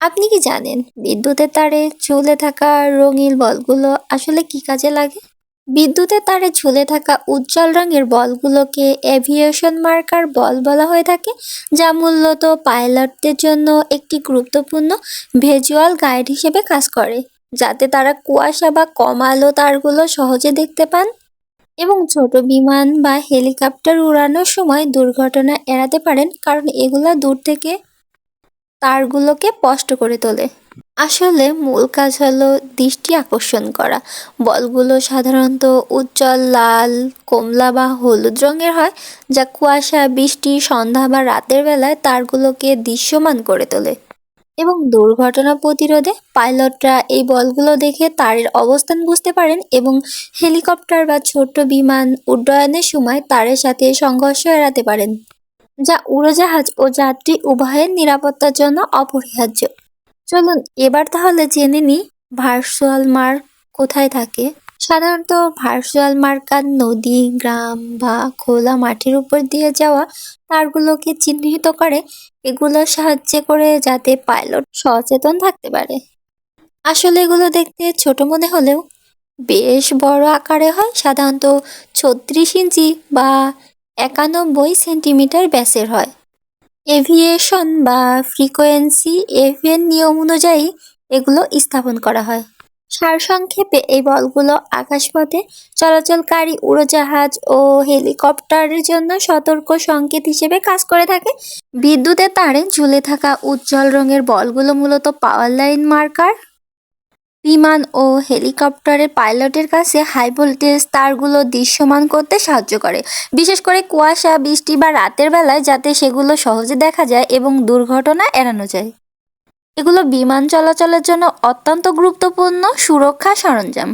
আপনি কি জানেন, বিদ্যুতের তারে ঝুলে থাকা রঙিন বলগুলো আসলে কি কাজে লাগে? বিদ্যুতের তারে ঝুলে থাকা উজ্জ্বল রঙের বলগুলোকে এভিয়েশন মার্কার বল বলা হয়ে থাকে, যা মূলত পাইলটদের জন্য একটি গুরুত্বপূর্ণ ভিজুয়াল গাইড হিসেবে কাজ করে, যাতে তারা কুয়াশা বা কম আলো তারগুলো সহজে দেখতে পান। এবং ছোট বিমান বা হেলিকপ্টার উড়ানোর সময় দুর্ঘটনা এড়াতে পারেন, কারণ এগুলা দূর থেকে তারগুলোকে স্পষ্ট করে তোলে। আসলে মূল কাজ হলো দৃষ্টি আকর্ষণ করা। বলগুলো সাধারণত উজ্জ্বল, লাল, কমলা বা হলুদ রঙের হয়, যা কুয়াশা, বৃষ্টি, সন্ধ্যা বা রাতের বেলায় তারগুলোকে দৃশ্যমান করে তোলে। এবং দুর্ঘটনা প্রতিরোধে পাইলটরা এই বলগুলো দেখে তারের অবস্থান বুঝতে পারেন এবং হেলিকপ্টার বা ছোট্ট বিমান উড্ডয়নের সময় তারের সাথে সংঘর্ষ এড়াতে পারেন। যা উড়োজাহাজ ও যাত্রী উভয়ের নিরাপত্তার জন্য অপরিহার্য। চলুন এবার তাহলে জেনে নিই ভার্চুয়াল মার্ক কোথায় থাকে। সাধারণত ভার্চুয়াল মার্কার নদী, গ্রাম বা খোলা মাঠের উপর দিয়ে যাওয়া তারগুলোকে চিহ্নিত করে। এগুলোর সাহায্যে করে যাতে পাইলট সচেতন থাকতে পারে। আসলে এগুলো দেখতে ছোট মনে হলেও বেশ বড় আকারে হয়। সাধারণত ছত্রিশ ইঞ্চি বা একানব্বই সেন্টিমিটার ব্যাসের হয়। এভিয়েশন বা ফ্রিকোয়েন্সি, এভিয়েন নিয়ম অনুযায়ী এগুলো স্থাপন করা হয়। সারসংক্ষেপে এই বলগুলো আকাশপথে চলাচলকারী উড়োজাহাজ ও হেলিকপ্টারের জন্য সতর্ক সংকেত হিসেবে কাজ করে থাকে। বিদ্যুতের তারে ঝুলে থাকা উজ্জ্বল রঙের বলগুলো মূলত পাওয়ার লাইন মার্কার বিমান ও হেলিকপ্টারের পাইলটের কাছে হাই ভোল্টেজ তারগুলো দৃশ্যমান করতে সাহায্য করে। বিশেষ করে কুয়াশা, বৃষ্টি বা রাতের বেলায় যাতে সেগুলো সহজে দেখা যায় এবং দুর্ঘটনা এড়ানো যায়। এগুলো বিমান চলাচলের জন্য অত্যন্ত গুরুত্বপূর্ণ সুরক্ষা সরঞ্জাম।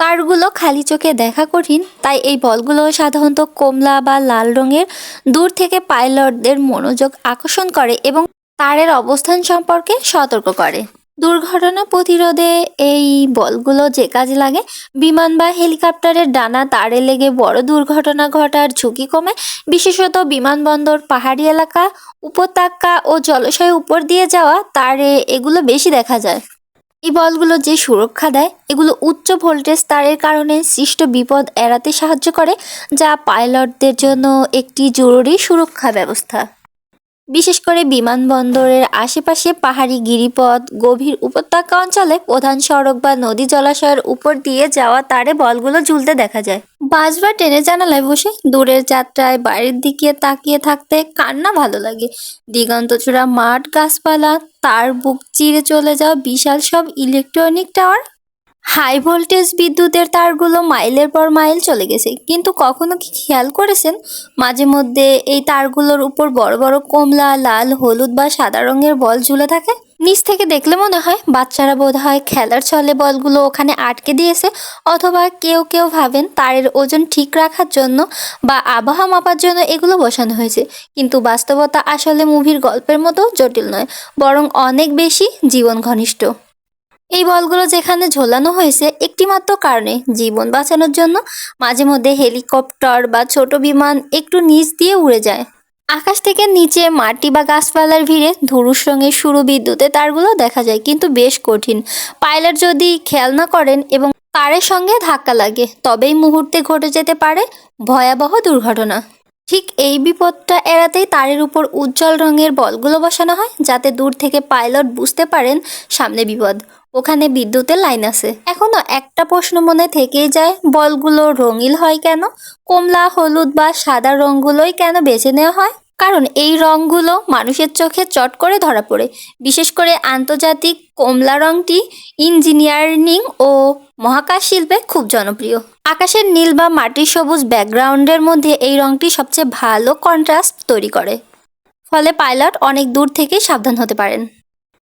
তারগুলো খালি চোখে দেখা কঠিন, তাই এই বলগুলো সাধারণত কমলা বা লাল রঙের। দূর থেকে পাইলটদের মনোযোগ আকর্ষণ করে এবং তারের অবস্থান সম্পর্কে সতর্ক করে। দুর্ঘটনা প্রতিরোধে এই বলগুলো যে কাজে লাগে, বিমান বা হেলিকপ্টারের ডানা তারে লেগে বড় দুর্ঘটনা ঘটার ঝুঁকি কমে। বিশেষত বিমানবন্দর, পাহাড়ি এলাকা, উপত্যকা ও জলাশয়ের উপর দিয়ে যাওয়া তারে এগুলো বেশি দেখা যায়। এই বলগুলো যে সুরক্ষা দেয়, এগুলো উচ্চ ভোল্টেজ তারের কারণে সৃষ্ট বিপদ এড়াতে সাহায্য করে, যা পাইলটদের জন্য একটি জরুরি সুরক্ষা ব্যবস্থা। বিশেষ করে বিমানবন্দরের আশেপাশে পাহাড়ি গিরিপথ, গভীর উপত্যকা অঞ্চলে প্রধান সড়ক বা নদী জলাশয়ের উপর দিয়ে যাওয়া তারে বলগুলো ঝুলতে দেখা যায়। বাস বা ট্রেনের জানালায় বসে দূরের যাত্রায় বাইরের দিকে তাকিয়ে থাকতে কান্না ভালো লাগে। দিগন্তচূড়া মাঠ, গাছপালা, তার বুক চিরে চলে যাওয়া বিশাল সব ইলেকট্রনিক টাওয়ার হাই ভোল্টেজ বিদ্যুতের তারগুলো মাইলের পর মাইল চলে গেছে। কিন্তু কখনো কি খেয়াল করেছেন? মাঝে মধ্যে এই তারগুলোর উপর বড় বড় কমলা, লাল, হলুদ বা সাদা রঙের বল ঝুলে থাকে। নিচ থেকে দেখলে মনে হয় বাচ্চারা বোধ হয় খেলার ছলে বলগুলো ওখানে আটকে দিয়েছে। অথবা কেউ কেউ ভাবেন তারের ওজন ঠিক রাখার জন্য বা আবহাওয়া মাপার জন্য এগুলো বসানো হয়েছে। কিন্তু বাস্তবতা আসলে মুভির গল্পের মতো জটিল নয়, বরং অনেক বেশি জীবন ঘনিষ্ঠ। এই বলগুলো যেখানে ঝোলানো হয়েছে একটিমাত্র কারণে জীবন বাঁচানোর জন্য মাঝে মধ্যে হেলিকপ্টার বা ছোট বিমান একটু নিচ দিয়ে উড়ে যায়। আকাশ থেকে নিচে মাটি বা গাছপালার ভিড়ে ধুরুস রঙের শুরু বিদ্যুতে তারগুলো দেখা যায়, কিন্তু বেশ কঠিন। পাইলট যদি খেয়াল না করেন এবং তারের সঙ্গে ধাক্কা লাগে, তবেই মুহূর্তে ঘটে যেতে পারে ভয়াবহ দুর্ঘটনা। ঠিক এই বিপদটা এড়াতেই তারের উপর উজ্জ্বল রঙের বলগুলো বসানো হয়, যাতে দূর থেকে পাইলট বুঝতে পারেন সামনে বিপদ। ওখানে বিদ্যুতের লাইন আছে। এখনও একটা প্রশ্ন মনে থেকেই যায়, বলগুলো রঙিল হয় কেন? কমলা, হলুদ বা সাদা রঙগুলোই কেন বেছে নেওয়া হয়? কারণ এই রঙগুলো মানুষের চোখে চট করে ধরা পড়ে। বিশেষ করে আন্তর্জাতিক কমলা রঙটি ইঞ্জিনিয়ারিং ও মহাকাশ শিল্পে খুব জনপ্রিয়। আকাশের নীল বা মাটির সবুজ ব্যাকগ্রাউন্ডের মধ্যে এই রঙটি সবচেয়ে ভালো কন্ট্রাস্ট তৈরি করে। ফলে পাইলট অনেক দূর থেকেই সাবধান হতে পারেন।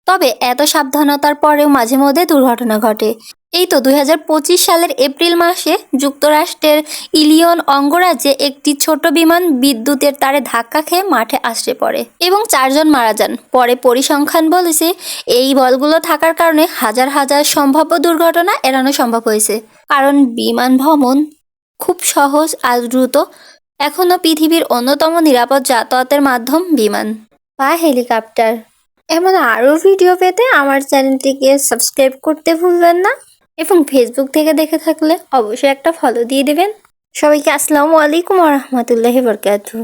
তবে এত সাবধানতার পরেও মাঝে মধ্যে দুর্ঘটনা ঘটে। এই তো দুই হাজার পঁচিশ সালের এপ্রিল মাসে যুক্তরাষ্ট্রের ইলিয়ন অঙ্গরাজ্যে একটি ছোট বিমান বিদ্যুতের তারে ধাক্কা খেয়ে মাঠে আশ্রে পড়ে এবং চারজন মারা যান। পরে পরিসংখ্যান বলেছে, এই বলগুলো থাকার কারণে হাজার হাজার সম্ভাব্য দুর্ঘটনা এড়ানো সম্ভব হয়েছে। কারণ বিমান ভ্রমণ খুব সহজ, আর দ্রুত, এখনও পৃথিবীর অন্যতম নিরাপদ যাতায়াতের মাধ্যম বিমান। বা হেলিকপ্টার। এমন আরও ভিডিও পেতে আমার চ্যানেলটিকে সাবস্ক্রাইব করতে ভুলবেন না। এবং ফেসবুক থেকে দেখে থাকলে অবশ্যই একটা ফলো দিয়ে দেবেন। সবাইকে আসসালামু আলাইকুম রহমতুল্লাহ বরকাতু